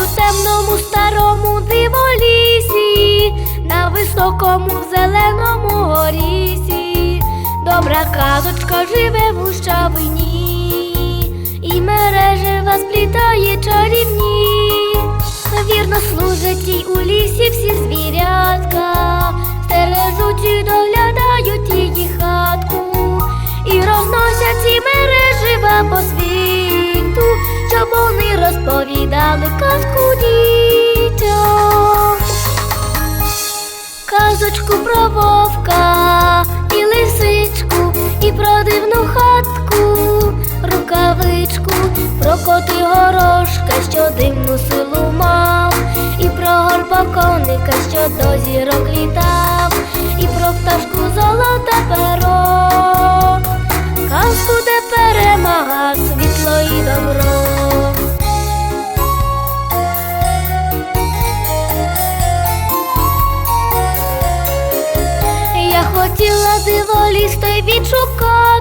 дивному старому диволісі, на високому зеленому горісі, добра казочка живе в гущавині, і мережева сплітає чарівні. Вірно служать їй у лісі всі звірятка, стережуть і доглядають її хатку, і розносять ці мережива по світу, щоб вони розповідали рукавичку, про коти горошка, що дивну силу мав, і про горбоконика, що до зірок літав, і про пташку золоте перо, казку, де перемага світло і добро. Я хотіла диволіс той відшукати,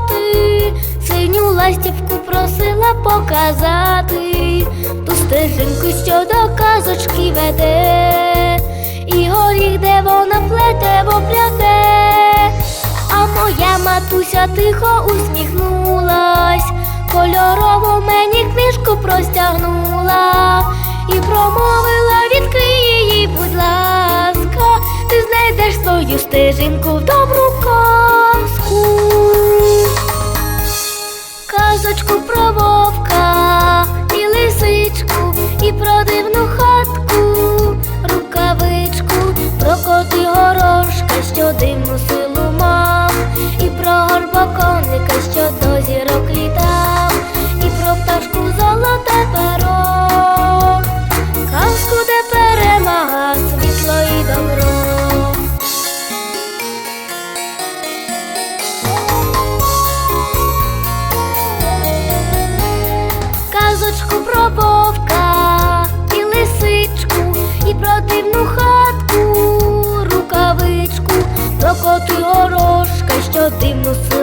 синю ластівку просила показати, ту стежинку, що до казочки веде, і горіх, де вона плете, вопляте, а моя матуся тихо усміхнулась, кольорову мені книжку простягнула. І промовила відкрий її, будь ласка, ти знайдеш свою стежинку в добру казку. Казочку про вовка і лисичку, і про дивну хатку, горошка,